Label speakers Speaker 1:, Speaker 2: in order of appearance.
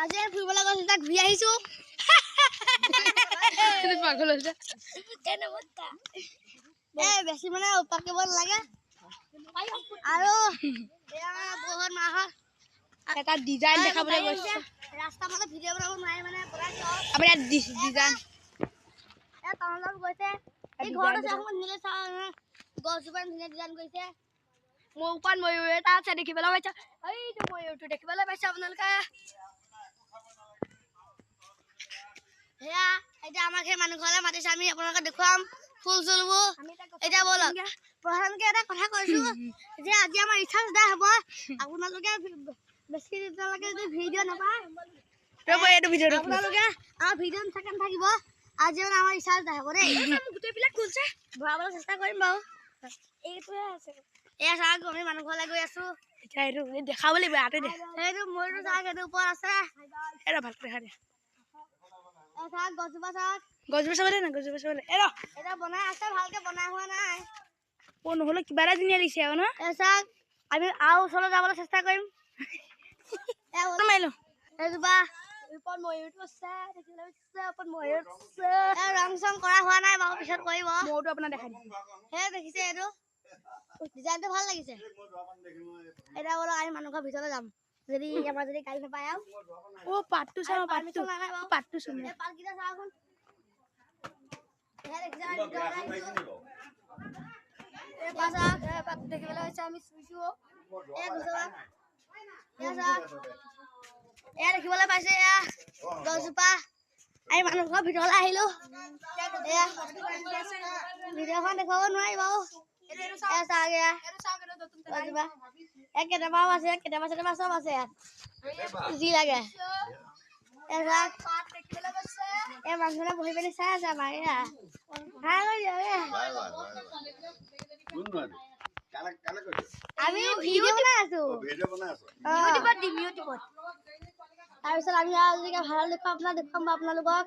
Speaker 1: আজি ফুৰিবলৈ গৈছিলো তাত ঘূৰি আহিছো।
Speaker 2: পাগল হৈছে।
Speaker 1: এ বেছি মানে উৎপাত কৰিব নালাগে। আৰু মানে বহুত মাহত।
Speaker 2: এটা ডিজাইন দেখাবলৈ গৈছে।
Speaker 1: ৰাস্তা মাজত ভিডিঅ' বনাব নোৱাৰি মানে
Speaker 2: ইয়াত ডি- ডিজাইন
Speaker 1: এ টাউনত গৈছে। এই ঘৰতে
Speaker 2: দেখা।
Speaker 1: চাওঁ নিলে চাওঁ গছজোপা ধুনীয়া ডিজাইন কৰিছে।
Speaker 2: মোৰ ওপৰত ময়ূৰ এটা আছে দেখিবলৈ পাইছা। এইটো ময়ূৰটো দেখিবলৈ পাইছে আপোনালোকে।
Speaker 1: এতিয়া আমাক মানুহ ঘৰলৈ মাতিছে আমি আপোনালোকে দেখুৱাম ফুল চুলবোৰ এতিয়া ব'লক প্ৰধানকে এটা কথা কৈছো যে আজি আমাৰ ৰিচাৰ্জ দা হ'ব আপোনালোকে বেছি দিনলৈকে যদি ভিডিঅ' নাপায়। আপোনালোকে আমাৰ ভিডিঅ' নাথাকে নাথাকিব আজি মানে আমাৰ ৰিচাৰ্জ দা হ'ব দেই।
Speaker 2: গোটেইবিলাক খুলিছে
Speaker 1: ভৰাবলৈ চেষ্টা কৰিম বাৰু।
Speaker 2: এইটোহে আছে।
Speaker 1: এয়া চাওক আমি মানুহ ঘৰলৈ গৈ আছো।
Speaker 2: এতিয়া এইটো দেখাব লাগিব ইয়াতে দে।
Speaker 1: সেইটো ময়ূৰটো চাওক সেইটো ওপৰত আছে।
Speaker 2: এৰা ভালকৈ দেখা দে।
Speaker 1: শাক গজবা শাক
Speaker 2: গজবা শাক না
Speaker 1: গজবা বনাই আছে ভালকে বনাই হোৱা নাই।
Speaker 2: কোন হলো কিবা এটা দিনে লিছে আৰু না?
Speaker 1: আমি আৰু ওচৰলৈ যাবলৈ চেষ্টা কৰিম।
Speaker 2: মাৰিলো
Speaker 1: এজোপা ৰং চং কৰা হোৱা নাই বাৰু পিছত কৰিব।
Speaker 2: মৌটো আপোনাৰ দেখাই দিম।
Speaker 1: সেই দেখিছে এইটো। ডিজাইনটো ভালো লাগিছে। এতিয়া বোলো আমি মানুহৰ ভিতৰলৈ যাম। যদি আমাৰ যদি গাড়ী নাপায় আৰু
Speaker 2: অ' পাতটো চাওঁ পাতটো
Speaker 1: পাৰ্মিশ্যন নাখায় বাৰু
Speaker 2: পাতটো চুম
Speaker 1: এই পাতকেইটা চাওকচোন সেয়া দেখিছে আমি ভিতৰলৈ আহিছো। এই পাত চাওক, এই পাত দেখিবলৈ পাইছে আমি চুইছো এয়া গছজোপা এয়া চাওক এয়া দেখিবলৈ পাইছে এয়া গছজোপা আমি মানুহ ঘৰৰ ভিতৰলৈ আহিলো এয়া ভিডিঅ'খন দেখুৱাব নোৱাৰি বাৰু এয়া চাওক এয়া কেতিয়াবা কেতিয়াবা চব আছে যি লাগে বহি পিনি চাই আছে আমাক এয়া ভাল হৈ যাব এয়া আমি ভিডিঅ' বনাই আছো। তাৰপিছত আমি আৰু যদি ভাল দেখুৱাম দেখুৱাম আপোনালোকক